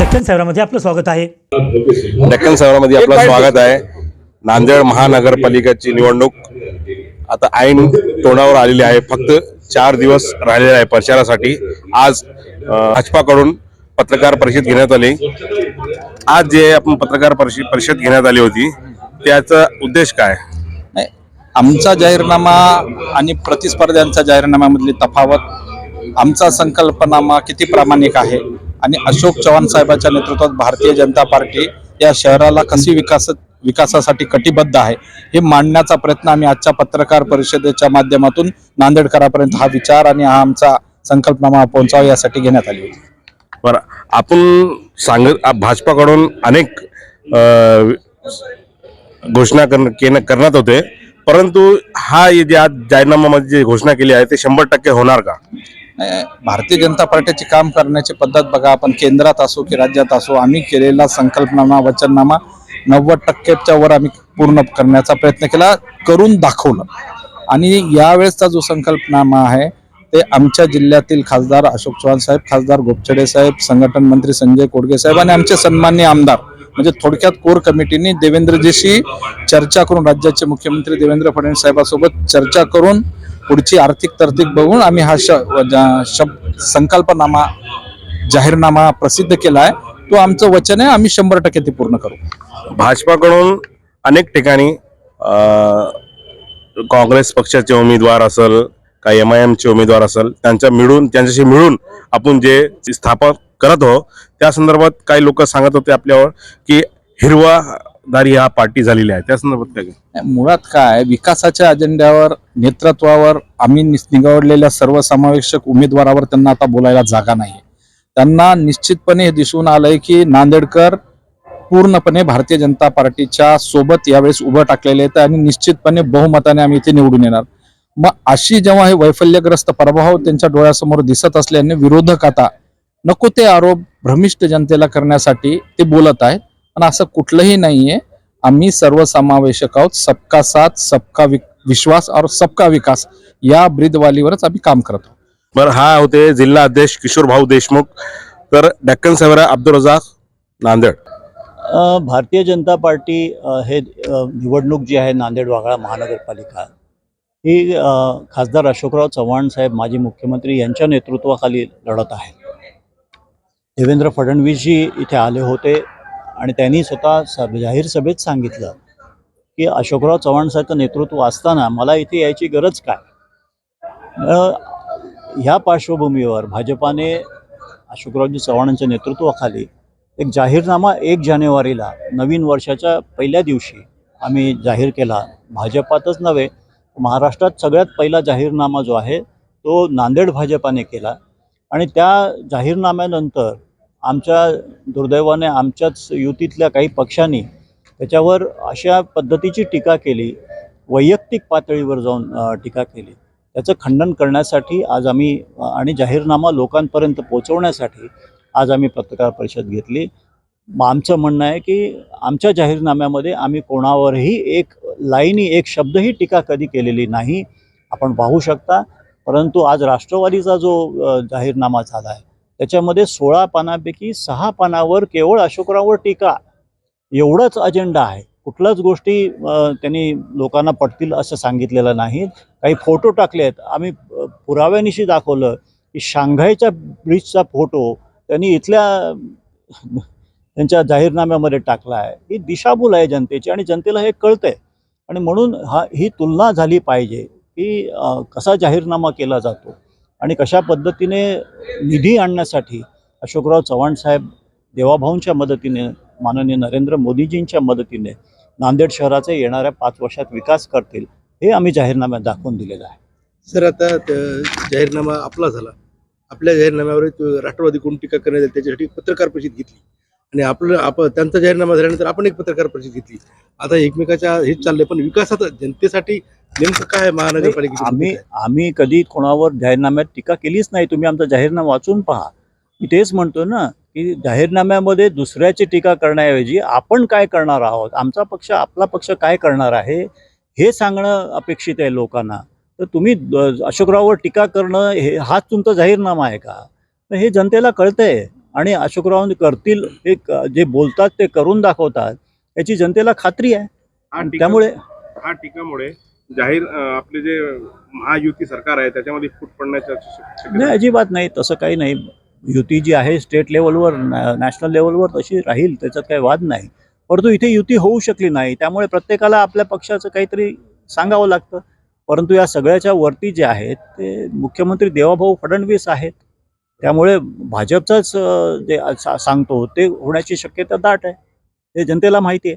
दक्षिण शहरामध्ये आपलं स्वागत आहे. डेक्कन शहरामध्ये आपलं स्वागत आहे. नांदेड महानगरपालिकेची निवडणूक आता ऐन तोंडावर आलेली आहे. फक्त चार दिवस राहिलेले आहे प्रचारासाठी. आज भाजपाकडून पत्रकार परिषद घेण्यात आली. आज जे आपण पत्रकार परिषद परिषद घेण्यात आली होती त्याचा उद्देश काय? नाही आमचा जाहीरनामा आणि प्रतिस्पर्ध्यांचा जाहीरनाम्यामधली तफावत आमचा संकल्पनामा किती प्रामाणिक आहे? आणि अशोक चव्हाण साहेबांच्या नेतृत्वात भारतीय जनता पार्टी या शहराला कशी विकास विकासासाठी कटिबद्ध आहे हे मांडण्याचा प्रयत्न आम्ही आजच्या पत्रकार परिषदेच्या माध्यमातून नांदेडकरापर्यंत हा विचार आणि हा आमचा संकल्पनामा पोहोचावा यासाठी घेण्यात आली होती. बरं आपण सांगत भाजपाकडून अनेक घोषणा करण्यात होते परंतु हा जे आज जाहीरनाम्यामध्ये जी घोषणा केली आहे ते शंभर टक्के होणार का? भारतीय जनता पार्टीचे काम करण्याची पद्धत बघा आपण केंद्रात असो की राज्यात असो आम्ही केलेला संकल्पनामा वचननामा नव्वद टक्क्याच्या वर आम्ही पूर्ण करण्याचा प्रयत्न केला करून दाखवलं. आणि यावेळेसचा जो संकल्पनामा आहे ते आमच्या जिल्ह्यातील खासदार अशोक चव्हाण साहेब खासदार गोपछडे साहेब संघटन मंत्री संजय कोडगे साहेब आणि आमचे सन्मान्य आमदार म्हणजे थोडक्यात कोर कमिटीने देवेंद्रजीशी चर्चा करून राज्याचे मुख्यमंत्री देवेंद्र फडणवीस साहेबांसोबत चर्चा करून पुढची आर्थिक तरतूद बघून आम्ही हा श शब संकल्पनामा जाहीरनामा प्रसिद्ध केला आहे. तो आमचं वचन आहे आम्ही शंभर टक्के ते पूर्ण करू. भाजपाकडून अनेक ठिकाणी काँग्रेस पक्षाचे उमेदवार असेल का एम आय एमचे उमेदवार असेल त्यांच्या मिळून त्यांच्याशी मिळून आपण जे स्थापन करत हो त्या संदर्भात काही लोक सांगत होते आपल्यावर की हिरवा दारी हा पार्टी झालेली आहे. त्या संदर्भात काय मुळात काय विकासाच्या अजेंड्यावर नेतृत्वावर आम्ही निवडलेल्या सर्वसमावेशक उमेदवारावर त्यांना आता बोलायला जागा नाही त्यांना निश्चितपणे हे दिसून आलंय की नांदेडकर पूर्णपणे भारतीय जनता पार्टीच्या सोबत यावेळेस उभं टाकलेले आहेत आणि निश्चितपणे बहुमताने आम्ही इथे निवडून येणार. मग अशी जेव्हा हे वैफल्यग्रस्त प्रभाव त्यांच्या डोळ्यासमोर दिसत असल्याने विरोधक आता नको ते आरोप भ्रमिष्ट जनतेला करण्यासाठी ते बोलत आहेत. पण असं कुठलंही नाहीये. आम्ही सर्वसमावेशक आहोत. सबका साथ सबका विश्वास और सबका विकास या ब्रीदवालीवरच आम्ही काम करत आहोत. बरं हा होते जिल्हा अध्यक्ष किशोर भाऊ देशमुख तर डेक्कन सेवरा अब्दुल रजाक नांदेड. भारतीय जनता पार्टी हे निवडणूक जी आहे नांदेड वाघाळा महानगरपालिका ही खासदार अशोकराव चव्हाण साहेब माजी मुख्यमंत्री यांच्या नेतृत्वाखाली लढत आहे. देवेंद्र फडणवीसजी इथे आले होते. आणि त्यांनी स्वतः सब जाहीर सभेत सांगितलं की अशोकराव चव्हाणसारखं नेतृत्व असताना मला इथे यायची गरज काय? ह्या पार्श्वभूमीवर भाजपाने अशोकरावजी चव्हाणांच्या नेतृत्वाखाली एक जाहीरनामा एक जानेवारीला नवीन वर्षाच्या पहिल्या दिवशी आम्ही जाहीर केला. भाजपातच नव्हे महाराष्ट्रात सगळ्यात पहिला जाहीरनामा जो आहे तो नांदेड भाजपाने केला. आणि त्या जाहीरनाम्यानंतर आमच्या दुर्दैवाने आमच्याच युतीतल्या काही पक्षांनी त्याच्यावर अशा पद्धतीची टीका केली वैयक्तिक पातळीवर जाऊन टीका केली. त्याचं खंडन करण्यासाठी आज आम्ही आणि जाहीरनामा लोकांपर्यंत पोहोचवण्यासाठी आज आम्ही पत्रकार परिषद घेतली. मग आमचं म्हणणं आहे की आमच्या जाहीरनाम्यामध्ये आम्ही कोणावरही एक लाईनी एक शब्दही टीका कधी केलेली नाही. आपण पाहू शकता. परंतु आज राष्ट्रवादीचा जो जाहीरनामा झाला आहे त्याच्यामध्ये सोळा पानापैकी सहा पानावर केवळ अशोकरावर टीका. एवढंच अजेंडा आहे. कुठल्याच गोष्टी त्यांनी लोकांना पटतील असं सांगितलेलं नाही. काही फोटो टाकले आहेत. आम्ही पुराव्यानिशी दाखवलं की शांघायच्या ब्रिजचा फोटो त्यांनी इथल्या त्यांच्या जाहीरनाम्यामध्ये टाकला आहे. ही दिशाभूल आहे जनतेची आणि जनतेला हे कळतंय. आणि म्हणून हा ही तुलना झाली पाहिजे की कसा जाहीरनामा केला जातो. आणि कशा पद्धतीने निधी आणण्यासाठी अशोकराव चव्हाण साहेब देवाभाऊंच्या मदतीने माननीय नरेंद्र मोदीजींच्या मदतीने नांदेड शहराचे येणाऱ्या पाच वर्षात विकास करतील हे आम्ही जाहीरनाम्यात दाखवून दिलेलं आहे. सर आता जाहीरनामा आपला झाला. आपल्या जाहीरनाम्यावर राष्ट्रवादी कोण टीका करण्यात आली त्याच्यासाठी पत्रकार परिषद घेतली. आणि आपलं आप त्यांचा जाहीरनामा झाल्यानंतर आपण एक पत्रकार परिषद घेतली. आता एकमेकाच्या हेच चाललंय पण विकासात जनतेसाठी नेमकं काय महानगरपालिकेची आम्ही? आम्ही कधी कोणावर जाहीरनाम्यात टीका केलीच नाही. तुम्ही आमचा जाहीरनामा वाचून पहा. मी तेच म्हणतो ना की जाहीरनाम्यामध्ये दुसऱ्याची टीका करण्याऐवजी आपण काय करणार आहोत? आमचा पक्ष आपला पक्ष काय करणार आहे? हे सांगणं अपेक्षित आहे लोकांना. तर तुम्ही अशोकराववर टीका करणं हे हाच तुमचा जाहीरनामा आहे का? तर हे जनतेला कळतंय. आणि अशोकराव करतील हे जे बोलतात ते करून दाखवतात. याची जनतेला खात्री आहे. टीका- त्यामुळे हा टीकामुळे जाहीर आपले जे महायुती सरकार आहे त्याच्यामध्ये फूट पडण्याच्या नाही अजिबात नाही तसं काही नाही. युती जी आहे स्टेट लेवलवर नॅशनल लेवलवर तशी राहील त्याच्यात काही वाद नाही. परंतु इथे युती होऊ शकली नाही त्यामुळे प्रत्येकाला आपल्या पक्षाचं काहीतरी सांगावं लागतं. परंतु या सगळ्याच्या वरती जे आहेत ते मुख्यमंत्री देवाभाऊ फडणवीस आहेत. त्यामुळे भाजपचाच जे सांगतो ते होण्याची शक्यता दाट आहे. हे जनतेला माहिती आहे.